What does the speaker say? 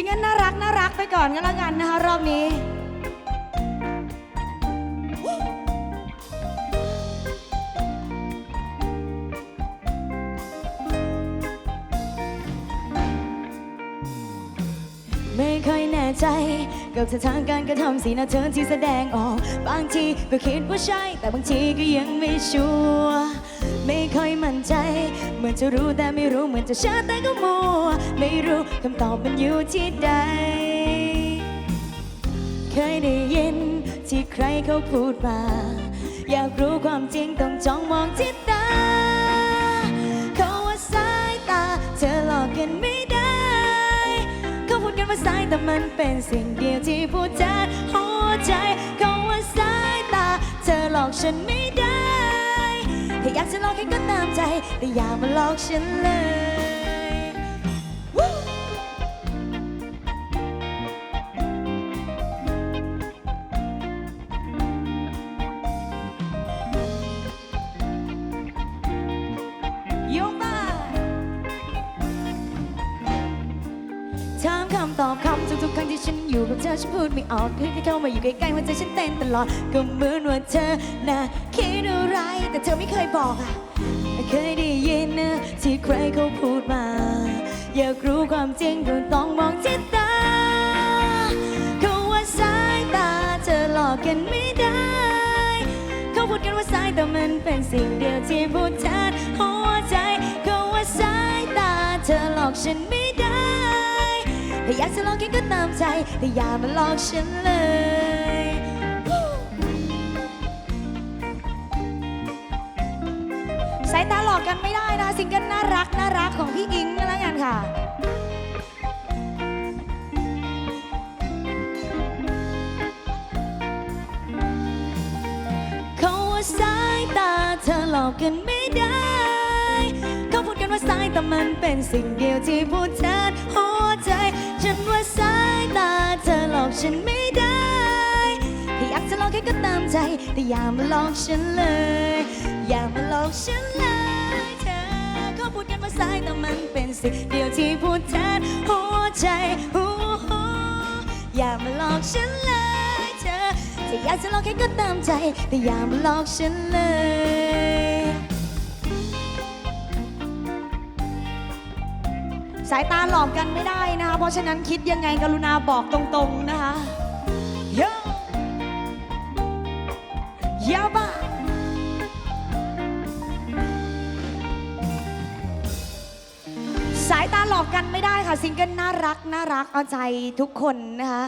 ซิงเกิลน่ารักน่ารักไปก่อนก็แล้วกันนะคะรอบนี้ ไม่ค่อยแน่ใจ กับสถานการณ์กระทำสีหน้าเธอที่แสดงออก บางทีก็คิดว่าใช่ แต่บางทีก็ยังไม่ชัวร์ไม่เค จะรู้แต่ไม่รู้เหมือนจะเชื่อแต่ก็มัวไม่รู้คำตอบมันอยู่ที่ใด เคยได้ยินที่ใครเขาพูดมา อยากรู้ความจริงต้องจ้องมองที่ตาเขาว่าสายตาเธอหลอกกันไม่ได้เขาพูดกันว่าสายตามันเป็นสิ่งเดียวที่พูดแทนหัวใจเขาว่าสายตาเธอหลอกฉันไม่ได้ อยากจะหลอกใครก็ตามใจ แต่อย่ามาหลอกฉันเลย ถามคำตอบคำทุกๆครั้งที่ฉันอยู่กับเธอฉันพูดไม่ออกคือแค่เข้ามาอยู่ใกล้ๆหัวใจฉันเต้นตลอดก็เหมือนว่าเธอน่ะคิดอะไร แต่เธอไม่เคยบอกอะไม่เคยได้ยินนะที่ใครเขาพูดมา อยากรู้ความจริงก็ต้องมองที่ตาเขาว่าสายตาเธอหลอกกันไม่ได้ เขาพูดกันว่าสายตามันเป็นสิ่งเดียวที่พูดแทนหัวใจเขาว่าสายตาเธอหลอกฉันไม่ได้ ถ้าอยากจะหลอกใครก็ตามใจแต่อย่ามาหลอกฉันเลยสายตาหลอกกันไม่ได้นะซิงเกิลน่ารักน่ารักของพี่อิงก็แล้วกันค่ะเขาว่าสายตาเธอหลอกกันไม่ได้ กันว่มันเป็นสิ่งเดียวที่พูดแทนหัวใจ ฉันว่าสายตาเธอหลอกฉันไม่ได้ถ้าอยากจะลอกใครก็ตามใจ แต่อย่ามาหลอกฉันเลย อย่ามาหลอกฉันเลยเธอเขาพูดกันว่าสายแตามันเป็นสิ่งเดียวที่พูดแทนหัวใจหัวอย่ามาหลอกฉันเลยเธอจะอยากจะลอกใครก็ตามใจ แต่อย่ามาหลอกฉันเลย สายตาหลอกกันไม่ได้นะคะ เพราะฉะนั้นคิดยังไงกรุณาบอกตรงๆนะคะเยยาบ้าสายตาหลอกกันไม่ได้ค่ะซิงเกิลน่ารักน่ารักเอาใจทุกคนนะคะ